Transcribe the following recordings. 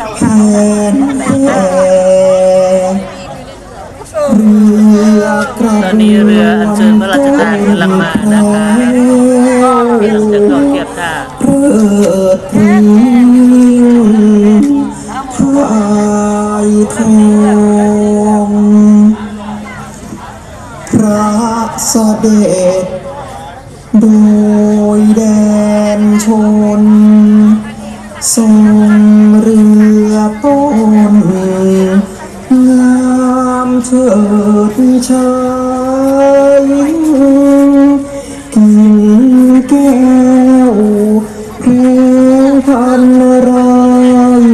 เรือกระตอนนี้เรืออัญเชิญพระราชทานกำลังมานะคะกำลังจะเข้าเทียบท่าเริดพริ้งพายทองพระเสด็จโดยแดนชนทรง เฉิดชายกินแก้วเพลงพันราย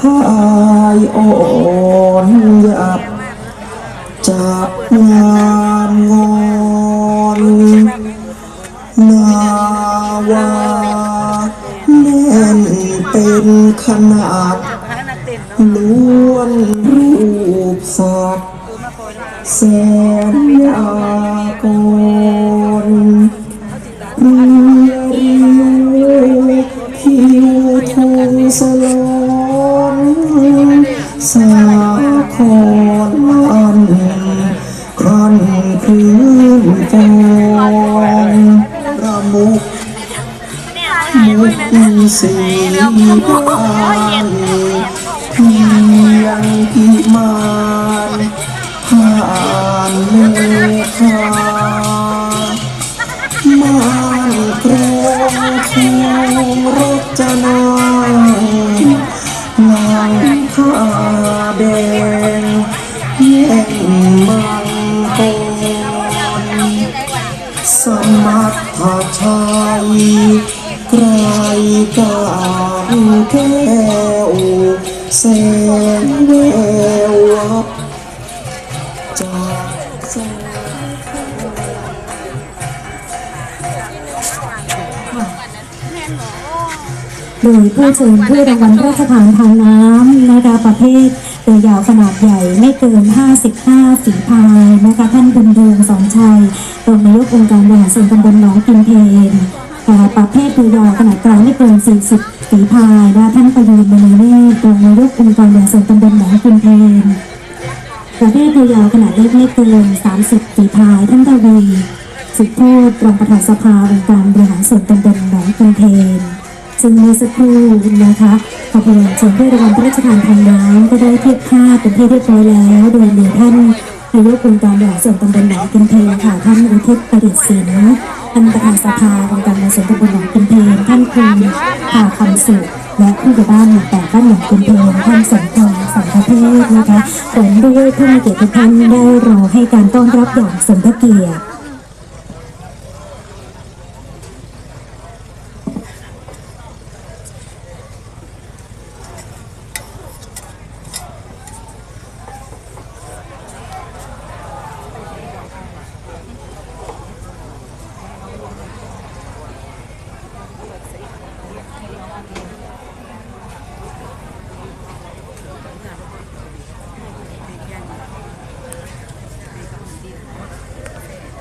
พายอ่อนหยับจางานงอนนาวาแน่นเป็นขนาดล้วน สัตว์แสนยากรเรือริวคิวทงสลอนสาครอันครันคืนฟองระมุกมุกสีบาน พียงพิมานผ่านเมฆามานกรงทองรจนานางข้าแดงแย่งมังกรสมัครชัยไกรการแก้ แสงแวววับจากแสงโดยผู้เชิญผู้รางวัลราชทานทางน้ำนะคะประเภทเรือยาวขนาดใหญ่ไม่เกิน 55 ฝีพายนะคะท่านบุญเรืองสอนชัยรองนายกองค์การบริหารส่วนตำบลหนองกินเพนประเภทเรือยาวขนาดกลางไม่เกิน 40 ฝีพายนะท่านประยูนมณีเน นายกองค์การบริหารส่วนตำบลหนองกินเพนประเภทเรือยาวขนาดเล็กไม่เกิน30ฝีพายท่านทวีสุดโทษรองประธานสภาองค์การบริหารส่วนตำบลหนองกินเพนซึ่งเมื่อสักครู่นะคะขบวนเชิญด้วยรางวัลพระราชทานทางน้ำก็ได้เทียบท่าเป็นที่เรียบร้อยแล้วโดยมีท่านนายกองค์การบริหารส่วนตำบลหนองกินเพลค่ะท่านอุทิศประดิษฐ์ศิลป์ท่านประธานสภาองค์การบริหารส่วนตำบลหนองกินเพลท่านคุณภาคำสุข และผู้ใหญ่บ้านหมู่แปดบ้านหนองกินเพลท่านสมพงษ์สังฆเทศนะคะผมด้วยผู้มีเกียรติทุกท่านได้รอให้การต้อนรับอย่างสมพระเกียรติ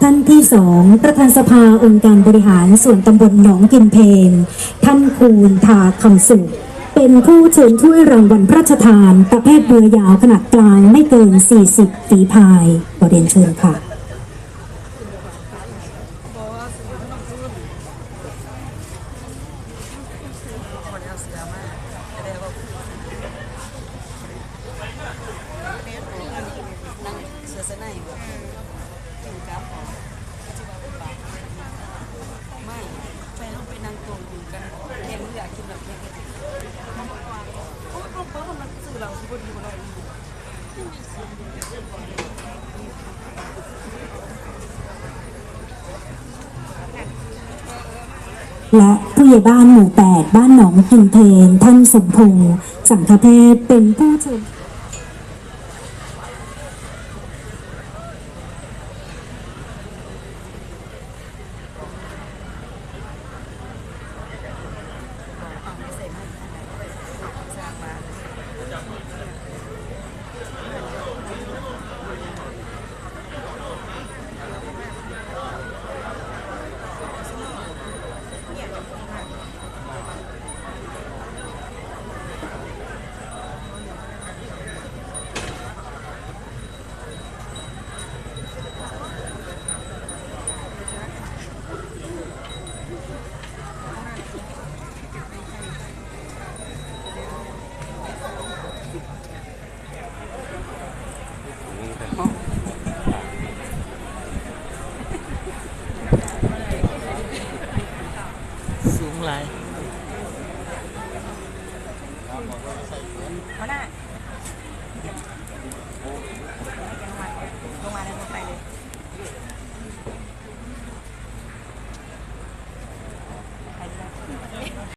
ท่านที่สองประธานสภาองค์การบริหารส่วนตำบลหนองกินเพนท่านคูณทาคำสุข เป็นผู้เชิญช่วยรางวัลพระราชทาน ประเภทเรือยาวขนาดกลางไม่เกิน 40 ฝีพายขอเรียนเชิญค่ะ ไม่ไปห้องไปนั่งโต๊ะอยู่กันเห็นอยากกินแบบนี้โอ้ยป้าป้ามันสื่อเราที่พอดีมาเรา และผู้ใหญ่บ้านหมู่8บ้านหนองกินเพนท่านสมพงศ์สังฆเทศเป็นผู้เชิญ